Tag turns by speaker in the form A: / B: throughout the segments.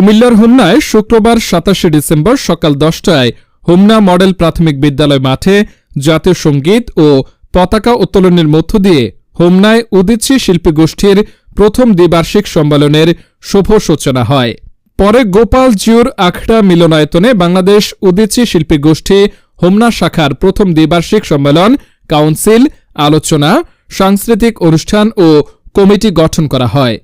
A: কুমিল্লার হোমনায় শুক্রবার সাতাশে ডিসেম্বর সকাল দশটায় হোমনা মডেল প্রাথমিক বিদ্যালয় মাঠে জাতীয় সংগীত ও পতাকা উত্তোলনের মধ্য দিয়ে হোমনায় উদিচ্ছি শিল্পী গোষ্ঠীর প্রথম দ্বিবার্ষিক সম্মেলনের শুভ সূচনা হয়। পরে গোপাল জিউর আখড়া মিলনায়তনে বাংলাদেশ উদিচ্ছি শিল্পী গোষ্ঠী হোমনা শাখার প্রথম দ্বিবার্ষিক সম্মেলন, কাউন্সিল, আলোচনা, সাংস্কৃতিক অনুষ্ঠান ও কমিটি গঠন করা হয়।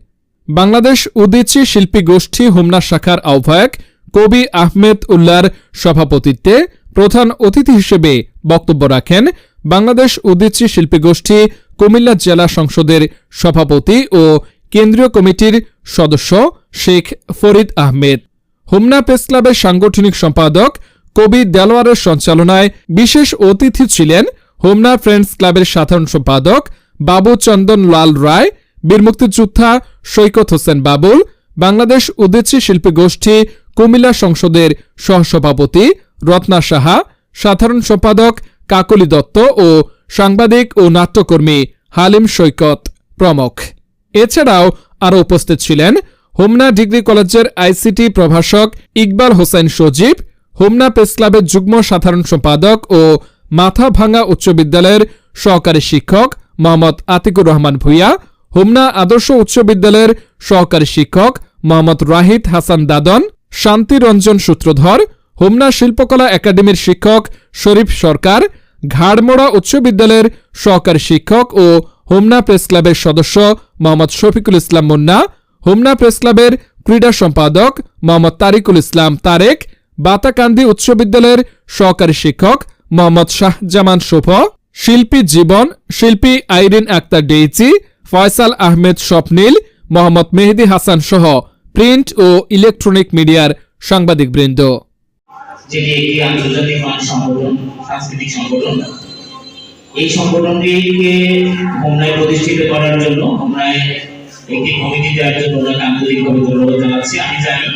A: বাংলাদেশ উদিচি শিল্পী গোষ্ঠী হোমনা শাখার আহ্বায়ক কবি আহমেদ উল্লার সভাপতিত্বে প্রধান অতিথি হিসেবে বক্তব্য রাখেন বাংলাদেশ উদিচি শিল্পী গোষ্ঠী কুমিল্লা জেলা সংসদের সভাপতি ও কেন্দ্রীয় কমিটির সদস্য শেখ ফরিদ আহমেদ। হোমনা প্রেস ক্লাবের সাংগঠনিক সম্পাদক কবি দেলোয়ারের সঞ্চালনায় বিশেষ অতিথি ছিলেন হোমনা ফ্রেন্ডস ক্লাবের সাধারণ সম্পাদক বাবু চন্দন লাল রায় বীর মুক্তিযোদ্ধা সৈকত হোসেন বাবুল, বাংলাদেশ উদিচ্ছি শিল্পী গোষ্ঠী কুমিল্লা সংসদের সহসভাপতি রত্না সাহা, সাধারণ সম্পাদক কাকলি দত্ত ও সাংবাদিক ও নাট্যকর্মী হালিম সৈকত প্রমুখ। এছাড়াও আরও উপস্থিত ছিলেন হোমনা ডিগ্রি কলেজের আইসিটি প্রভাষক ইকবাল হোসেন সজীব, হোমনা প্রেস ক্লাবের যুগ্ম সাধারণ সম্পাদক ও মাথা ভাঙ্গা উচ্চ বিদ্যালয়ের সহকারী শিক্ষক মোহাম্মদ আতিকুর রহমান ভূঁইয়া হোমনা আদর্শ উচ্চ বিদ্যালয়ের সহকারী শিক্ষক মোহাম্মদ রাহিদ হাসান দাদন, শান্তিরঞ্জন সূত্রধর, হোমনা শিল্পকলা একাডেমির শিক্ষক শরীফ সরকার, ঘাড়মোড়া উচ্চ বিদ্যালয়ের সহকারী শিক্ষক ও হোমনা প্রেস ক্লাবের সদস্য মোহাম্মদ শফিকুল ইসলাম মুন্না, হোমনা প্রেস ক্লাবের ক্রীড়া সম্পাদক মোহাম্মদ তারিকুল ইসলাম তারেক, বাতাকান্দি উচ্চ বিদ্যালয়ের সহকারী শিক্ষক মোহাম্মদ শাহজামান শোভ, শিল্পী জীবন, শিল্পী আইরিন আক্তার ডেইচি ফয়সাল আহমেদ স্বপ্নীল, মোহাম্মদ মেহেদি হাসান সহ প্রিন্ট ও ইলেকট্রনিক মিডিয়ার
B: সাংস্কৃতিক সংগঠন। এই সংগঠনটিকে হোমনায় প্রতিষ্ঠিত করার জন্য হোমনায় একটি কমিটি দেওয়ার জন্য ওনাকে আন্তরিকভাবে ধন্যবাদ জানাচ্ছি। আমি জানি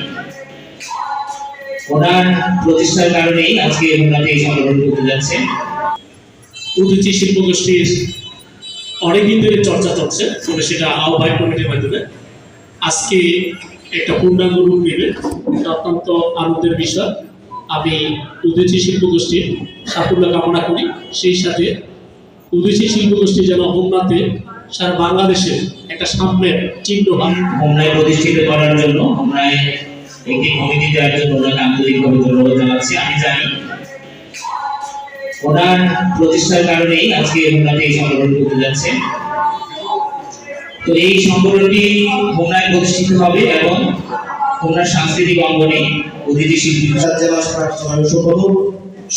B: ওনার প্রতিষ্ঠার কারণেই আজকে হোমনাতে এই সংগঠন করতে যাচ্ছে।
C: উদিচি শিল্প গোষ্ঠীর অনেকদিন ধরে চর্চা চলছে, তবে সেটা আহ্বায়ক কমিটির মাধ্যমে। আজকে একটা পূর্ণাঙ্গ রূপ নেবে এটা অত্যন্ত আনন্দের বিষয়। আমি উদিচি শিল্প গোষ্ঠীর সাফল্য কামনা করি, সেই সাথে উদিচি শিল্প গোষ্ঠী যেন হোমনাতে সারা বাংলাদেশের একটা সামনের চিহ্ন হয়।
B: হোমনায় প্রতিষ্ঠিত করার জন্য হোমনায় একটি কমিটি আমি জানি ওনার প্রতিষ্ঠার কারণেই আজকে হোমনাতে এই সংগঠন করতে যাচ্ছে তো এই সংগঠনটি হোমনায় প্রতিষ্ঠিত হবে এবং হোমনার সাংস্কৃতিক অঙ্গনে অতিথি শিল্পী
D: জেলা শাখার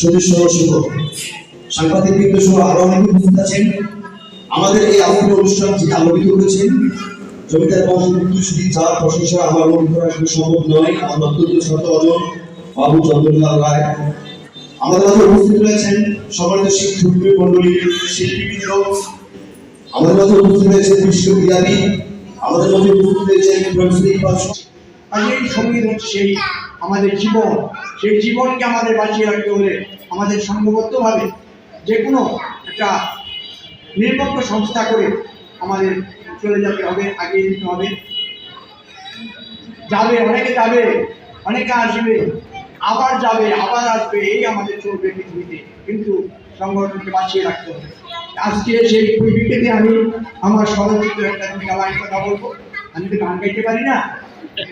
D: সদস্য শুভ সাংবাদিক বৃন্দ সহ আরও অনেকে উপস্থিত আছেন। আমাদের এই আজকের অনুষ্ঠান যিনি আলোকিত করেছেন, জমিদার বংশবন্ধু শুধু যার প্রশংসা আমার মনে করা সম্ভব নয়। আমার অত্যন্ত শত অজন বাবু চন্দ্রলাল রায়। আমাদের মাঝে উপস্থিত রয়েছেন সম্মানিত শিক্ষক মন্ডলীর শিল্পীবৃন্দ। আমাদের মাঝে উপস্থিত রয়েছেন বিশ্ববিদ্যালয়। আমাদের মাঝে উপস্থিত রয়েছেন
E: আর সংগীত হচ্ছে সেই আমাদের জীবন। সেই জীবনকে আমাদের বাঁচিয়ে রাখতে হলে আমাদের সংঘবদ্ধভাবে যে কোনো একটা নিরপেক্ষ সংস্থা করে আমাদের চলে যেতে হবে, আগিয়ে দিতে হবে। যাবে, অনেকে যাবে, অনেকে আসবে। আবার যাবে, আবার আসবে, এই আমাদের চলবে পৃথিবীতে। কিন্তু সংগঠনকে বাঁচিয়ে রাখতে হবে। আজকে সেই পরিপ্রেক্ষিতে আমি আমার স্বরচিত একটা দুটা লাইন কথা বলব। আমি তো গান গাইতে পারি না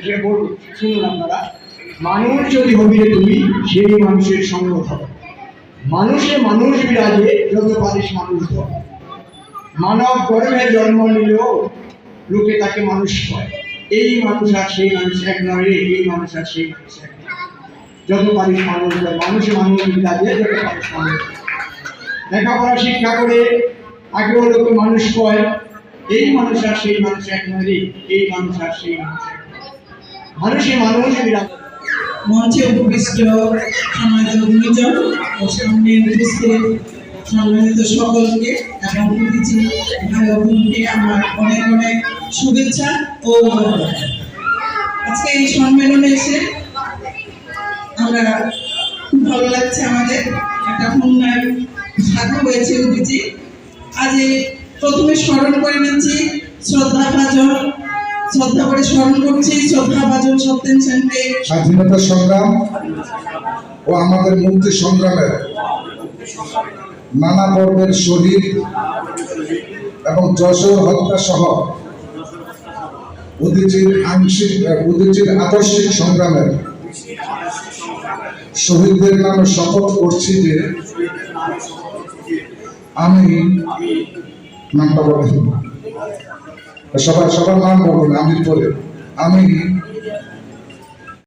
E: সে বলব। শুনুন আপনারা। মানুষ যদি হবি রে তুমি, সেই মানুষের সঙ্গ হবে মানুষে মানুষ বিরাজে, যত পারিস মানুষ ধর। মানব গর্ভে জন্ম নিলেও লোকে তাকে মানুষ কয়। এই মানুষ আর সেই মানুষ এক নয় এই মানুষ আর সেই মানুষ এক যত পারিস মানুষ ধর মানুষে মানুষ বিরাজে যত পারিস মানুষ লেখাপড়া, শিক্ষা করে আগেও লোকে মানুষ কয় এই মানুষ আর সেই মানুষ এক নয় এই মানুষ আর সেই মানুষ এক। মানুষে মানুষ বিরাজ
F: মঞ্চে উপবিষ্ট সম্মানিত গুণীজন ও সামনে উপস্থিত সম্মানিত সকলকে এবং প্রতিটি ভাই আমার অনেক অনেক শুভেচ্ছা ও। আজকে এই সম্মেলনে এসে খুব ভালো লাগছে আমাদের। একটা হয়েছে প্রথমে স্মরণ করে নিচ্ছি, শ্রদ্ধা ভাজন। শ্রদ্ধা করে স্মরণ করছি, শ্রদ্ধা বাজন সত্যেন সেনকে।
G: স্বাধীনতা সংগ্রাম ও আমাদের মুক্তি সংগ্রামের নানা পর্বের শহীদ এবং যশোর হত্যা সহ উদিচির আংশিক, উদিচির আদর্শিক সংগ্রামের শহীদদের নামে শপথ করছি যে আমি নামটা বলেন সবার সবার নাম বলুন আমি পরে। আমি